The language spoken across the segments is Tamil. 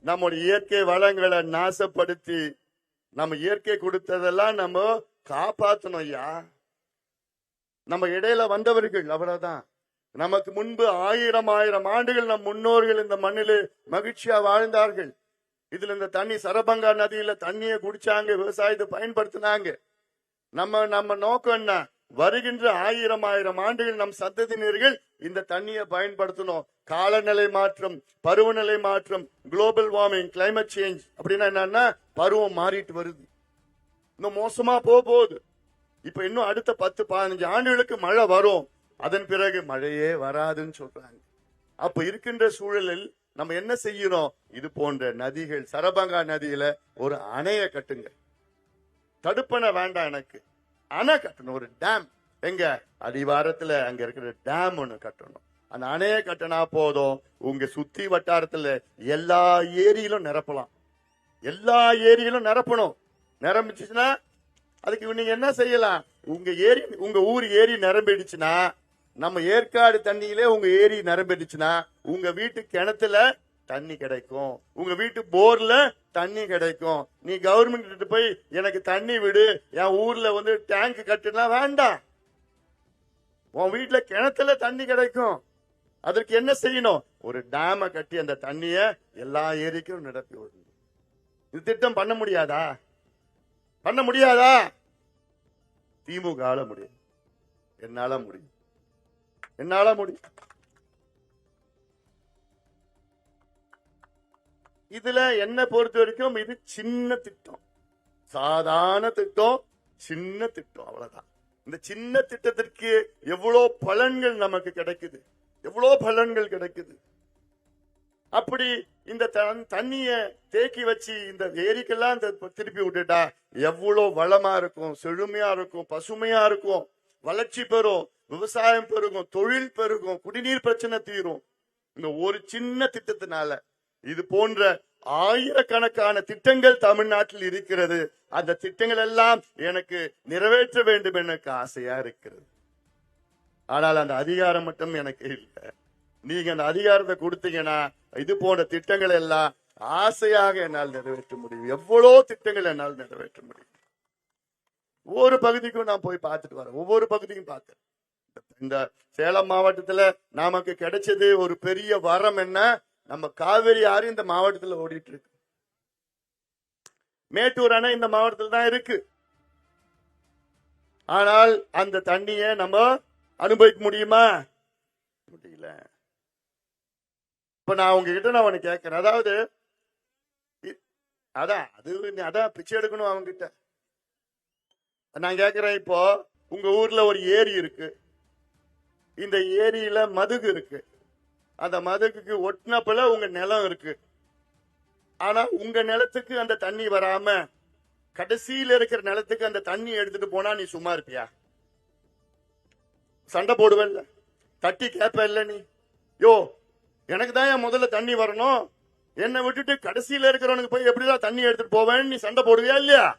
நம்முடைய இயற்கை வளங்களை நாசப்படுத்தி நம்ம இயற்கை கொடுத்ததெல்லாம் நம்ம காப்பாத்தணும் ஐயா. நம்ம இடையில வந்தவர்கள் அவ்வளவுதான். நமக்கு முன்பு ஆயிரம் ஆயிரம் ஆண்டுகள் நம் முன்னோர்கள் இந்த மண்ணில் மகிழ்ச்சியா வாழ்ந்தார்கள். இதுல இந்த தண்ணி சரபங்கா நதியில தண்ணியை குடிச்சாங்க விவசாயத்தை பயன்படுத்தினாங்க. நம்ம நம்ம நோக்கம் என்ன? வருகின்ற ஆயிரம் ஆயிரம் ஆண்டுகள் நம் சந்ததியினர்கள் இந்த தண்ணியை பயன்படுத்தணும். காலநிலை மாற்றம் பருவநிலை மாற்றம் குளோபல் வார்மிங் கிளைமேட் சேஞ்ச் அப்படின்னா என்னன்னா பருவம் மாறிட்டு வருது. இன்னும் மோசமா போக போகுது. இப்ப இன்னும் அடுத்த பத்து பதினஞ்சு ஆண்டுகளுக்கு மழை வரும். அதன் பிறகு மழையே வராதுன்னு சொல்றாங்க. அப்ப இருக்கின்ற சூழலில் நம்ம என்ன செய்யணும்? இது போன்ற நதிகள் சரபங்கா நதியில ஒரு அணைய கட்டுங்க. தடுப்பணை வேண்டாம் எனக்கு. அணை கட்டணும் ஒரு டேம் எங்க? அடிவாரத்துல அங்க இருக்கிற டேம் ஒண்ணு கட்டணும். அந்த அணையை கட்டினா போதும். உங்க சுத்தி வட்டாரத்துல எல்லா ஏரியிலும் நிரப்பலாம். எல்லா ஏரியிலும் நிரப்பணும். நிரம்பிச்சுன்னா அதுக்கு நீங்க என்ன செய்யலாம்? உங்க ஏரி உங்க ஊர் ஏரி நிரம்பிடுச்சுன்னா நம்ம ஏற்காடு தண்ணியிலே உங்க ஏரி நிரம்பிடுச்சுன்னா உங்க வீட்டு கிணத்துல தண்ணி கிடைக்கும். உங்க வீட்டு போர்ல தண்ணி கிடைக்கும். நீ கவர்மெண்ட் கிட்ட போய் எனக்கு தண்ணி விடு. என் ஊர்ல வந்து டேங்க் கட்டுனா வேண்டாம். உன் வீட்டுல கிணத்துல தண்ணி கிடைக்கும். அதற்கு என்ன செய்யணும்? ஒரு டேம கட்டி அந்த தண்ணிய எல்லா ஏரிக்கும் நிரப்பி விடணும். இது திட்டம் பண்ண முடியாதா? பண்ண முடியாதா? திமுக முடியும். என்னால முடியும். என்னால முடியும். இதுல என்ன பொறுத்த வரைக்கும் இது சின்ன திட்டம். சாதாரண திட்டம் சின்ன திட்டம் அவ்வளவுதான். இந்த சின்ன திட்டத்திற்கு எவ்வளோ பலன்கள் நமக்கு கிடைக்குது? எவ்வளோ பலன்கள் கிடைக்குது? அப்படி இந்த தண்ணிய தேக்கி வச்சு இந்த ஏரிக்கெல்லாம் இந்த திருப்பி விட்டுட்டா எவ்வளோ வளமா இருக்கும் செழுமையா இருக்கும் பசுமையா இருக்கும். வளர்ச்சி பெறும் விவசாயம் பெருகும் தொழில் பெருகும் குடிநீர் பிரச்சனை தீரும். இந்த ஒரு சின்ன திட்டத்தினால இது போன்ற ஆயிரக்கணக்கான திட்டங்கள் தமிழ்நாட்டில் இருக்கிறது. அந்த திட்டங்கள் எல்லாம் எனக்கு நிறைவேற்ற வேண்டும் எனக்கு ஆசையா இருக்கிறது. ஆனால் அந்த அதிகாரம் மட்டும் எனக்கு இல்லை. நீங்க அந்த அதிகாரத்தை கொடுத்தீங்கன்னா இது போன்ற திட்டங்கள் எல்லாம் ஆசையாக என்னால் நிறைவேற்ற முடியும். எவ்வளோ திட்டங்கள் என்னால் நிறைவேற்ற முடியும். ஒவ்வொரு பகுதிக்கும் நான் போய் பார்த்துட்டு வரேன். ஒவ்வொரு பகுதியும் பார்த்தேன் இந்த சேலம் மாவட்டத்துல நமக்கு கிடைச்சது ஒரு பெரிய வரம் என்ன? நம்ம காவிரி ஆறு இந்த மாவட்டத்தில் ஓடிட்டு இருக்கு. மேட்டூர் அணை இந்த மாவட்டத்தில் தான் இருக்கு. ஆனால் அந்த தண்ணியை நம்ம அனுபவிக்க முடியுமா? முடியல. இப்ப நான் உங்ககிட்ட நான் உனக்கு கேட்கிறேன் அதாவது இ- அதான் அது அதான் பிச்சை எடுக்கணும் அவங்க கிட்ட நான் கேட்கிறேன் இப்போ உங்க ஊர்ல ஒரு ஏரி இருக்கு. இந்த ஏரியில மதுகு இருக்கு. அந்த மதுகுக்கு ஒட்டினப்பல உங்க நிலம் இருக்கு. ஆனா உங்க நிலத்துக்கு அந்த தண்ணி வராம கடைசியில இருக்கிற நிலத்துக்கு அந்த தண்ணி எடுத்துட்டு போனா நீ சும்மா இருப்பியா? சண்டை போடுவல்ல தட்டி கேப்ப இல்ல நீ. யோ எனக்கு தான் என் முதல்ல தண்ணி வரணும். என்னை விட்டுட்டு கடைசியில இருக்கிறவனுக்கு போய் எப்படிதான் தண்ணி எடுத்துட்டு போவேன்னு நீ சண்டை போடுவியா இல்லையா?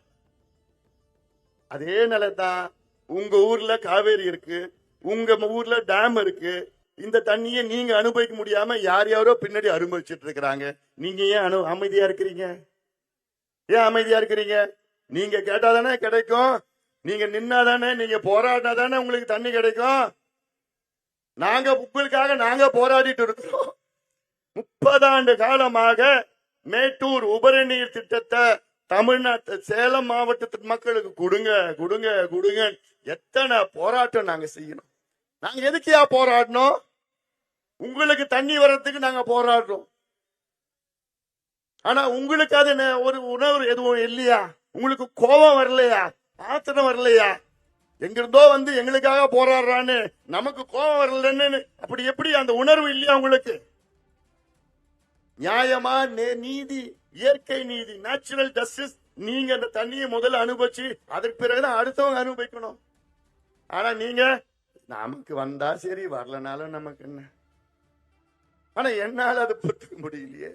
அதே நிலைதான் உங்க ஊர்ல காவேரி இருக்கு. உங்க ஊர்ல டேம் இருக்கு. இந்த தண்ணியை நீங்க அனுபவிக்க முடியாம யார் யாரோ பின்னாடி அனுபவிச்சுட்டு இருக்கிறாங்க. நீங்க ஏன் அனு அமைதியா இருக்கிறீங்க? ஏன் அமைதியா இருக்கிறீங்க? நீங்க கேட்டாதானே கிடைக்கும். நீங்க நின்னாதானே நீங்க போராடினா தானே உங்களுக்கு தண்ணி கிடைக்கும். நாங்க உங்களுக்காக நாங்க போராடிட்டு இருக்கிறோம் முப்பதாண்டு காலமாக மேட்டூர் உபரிநீர் திட்டத்தை தமிழ்நாட்டு சேலம் மாவட்டத்து மக்களுக்கு கொடுங்க கொடுங்க கொடுங்க எத்தனை போராட்டம் நாங்க செய்யணும். நாங்க எதுக்கியா போராடணும்? உங்களுக்கு தண்ணி வர்றதுக்கு நாங்க போராடுறோம். ஆனா உங்களுக்கு அது ஒரு உணவு எதுவும் இல்லையா? உங்களுக்கு கோபம் வரலையா? ஆத்திரம் வரலையா? எங்கிருந்தோ வந்து எங்களுக்காக போராடுறான்னு நமக்கு கோபம் வரலன்னு அப்படி எப்படி அந்த உணர்வு இல்லையா உங்களுக்கு? நியாயமா நே- நீதி இயற்கை நீதி நேச்சுரல் ஜஸ்டிஸ் நீங்க அந்த தண்ணியை முதல்ல அனுபவிச்சு அதற்கு பிறகுதான் அடுத்தவங்க அனுபவிக்கணும். ஆனா நீங்க நமக்கு வந்தா சரி வரலனாலும் நமக்கு என்ன? ஆனா என்னால் அதை பொறுத்துக்க முடியலையே.